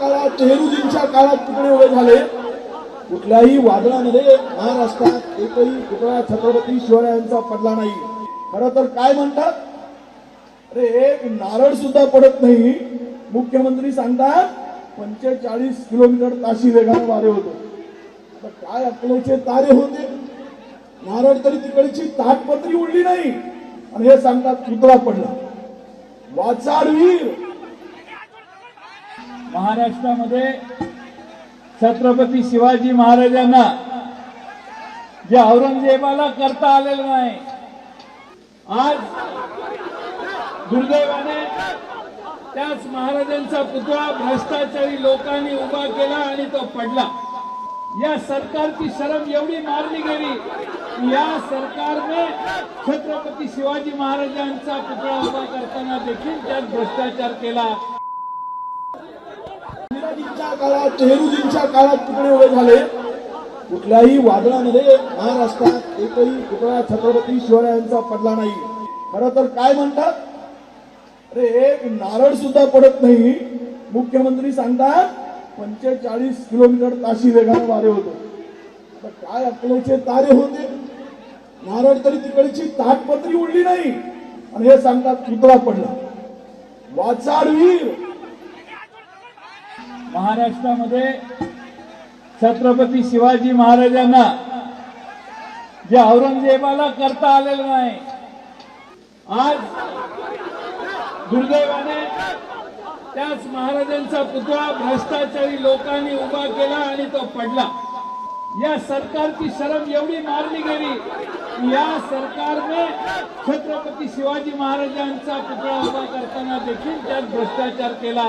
काळात नेहरूजींच्या काळात तुकडे उभे झाले. कुठल्याही वादळामध्ये महाराष्ट्रात एकही तुकडा छत्रपती शिवरायांचा पडला नाही. खरं तर काय म्हणतात? अरे एक नारळ सुद्धा पडत नाही. मुख्यमंत्री सांगतात पंचेचाळीस किलोमीटर ताशी वेगाने वारे होते. काय अकलेचे तारे होते? नारळ तरी तिकडची ताटपत्री उडली नाही. आणि हे सांगतात पुतळा पडला. वाचाडवीर! महाराष्ट्रामध्ये छत्रपती शिवाजी महाराजांना जे औरंगजेबाला करता आलेलं नाही आज दुर्दैवाने त्याच महाराजांचा पुतळा भ्रष्टाचारी लोकांनी उभा केला आणि तो पडला. या सरकारची शरम एवढी मारली गेली या सरकारने छत्रपती शिवाजी महाराजांचा पुतळा उभा करताना देखील त्यात भ्रष्टाचार केला. काळात नेहरूजींच्या काळात तुकडे उभे झाले. कुठल्याही वादळामध्ये महाराष्ट्रात एकही तुकडा छत्रपती शिवरायांचा पडला नाही. खरं तर काय म्हणतात? अरे एक नारळ सुद्धा पडत नाही. मुख्यमंत्री सांगतात पंचेचाळीस किलोमीटर ताशी वेगाने वारे होते. काय अकलेचे तारे होते? नारळ तरी तिकडची ताटपत्री उडली नाही. आणि हे सांगतात पुतळा पडला. वाचाडवीर महाराष्ट्रामध्ये छत्रपती शिवाजी महाराजांना जे औरंगजेबाला करता आलेलं नाही आज दुर्दैवाने त्याच महाराजांचा पुतळा भ्रष्टाचारी लोकांनी उभा केला आणि तो पडला. या सरकारची शरम एवढी मारली गेली या सरकारने छत्रपती शिवाजी महाराजांचा पुतळा उभा करताना देखील त्यात भ्रष्टाचार केला.